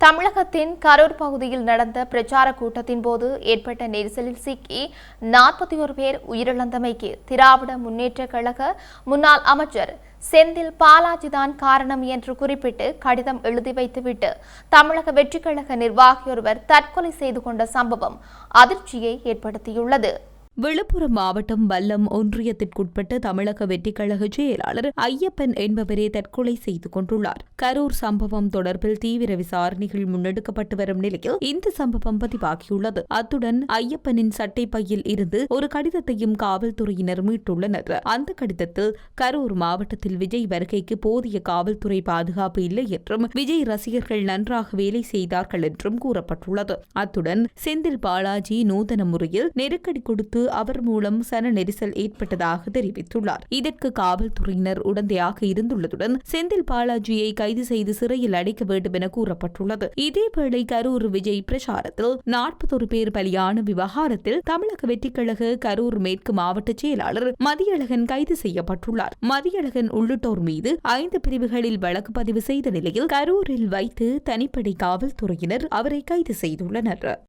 தமிழகத்தின் கரூர் பகுதியில் நடந்த பிரச்சார கூட்டத்தின் போது ஏற்பட்ட நெரிசலில் சிக்கி நாற்பத்தி ஒரு பேர் உயிரிழந்தமைக்கு திராவிட முன்னேற்ற கழக முன்னாள் அமைச்சர் செந்தில் பாலாஜிதான் காரணம் என்று குறிப்பிட்டு கடிதம் எழுதி வைத்துவிட்டு தமிழக வெற்றிக்கழக நிர்வாகியொருவர் தற்கொலை செய்து கொண்ட சம்பவம் அதிர்ச்சியை ஏற்படுத்தியுள்ளது. விழுப்புரம் மாவட்டம் வல்லம் ஒன்றியத்திற்குட்பட்ட தமிழக வெற்றிக்கழக செயலாளர் ஐயப்பன் என்பவரே தற்கொலை செய்து கொண்டுள்ளார். கரூர் சம்பவம் தொடர்பில் தீவிர விசாரணைகள் முன்னெடுக்கப்பட்டு வரும் நிலையில் இந்த சம்பவம் பதிவாகியுள்ளது. அத்துடன் ஐயப்பனின் சட்டை பையில் இருந்து ஒரு கடிதத்தையும் காவல்துறையினர் மீட்டுள்ளனர். அந்த கடிதத்தில் கரூர் மாவட்டத்தில் விஜய் வருகைக்கு போதிய காவல்துறை பாதுகாப்பு இல்லை என்றும் விஜய் ரசிகர்கள் நன்றாக வேலை செய்தார்கள் என்றும் கூறப்பட்டுள்ளது. அத்துடன் செந்தில் பாலாஜி நூதன முறையில் நெருக்கடி கொடுத்து அவர் மூலம் சன நெரிசல் ஏற்பட்டதாக தெரிவித்துள்ளார். இதற்கு காவல்துறையினர் உடந்தையாக இருந்துள்ளதுடன் செந்தில் பாலாஜியை கைது செய்து சிறையில் அடைக்க வேண்டும் என கூறப்பட்டுள்ளது. இதேவேளை கரூர் விஜய் பிரச்சாரத்தில் நாற்பத்தொரு பேர் பலியான விவகாரத்தில் தமிழக வெற்றிக்கழக கரூர் மேற்கு மாவட்ட செயலாளர் மதியழகன் கைது செய்யப்பட்டுள்ளார். மதியழகன் உள்ளிட்டோர் மீது ஐந்து பிரிவுகளில் வழக்கு பதிவு செய்த நிலையில் கரூரில் வைத்து தனிப்படை காவல்துறையினர் அவரை கைது செய்துள்ளனர்.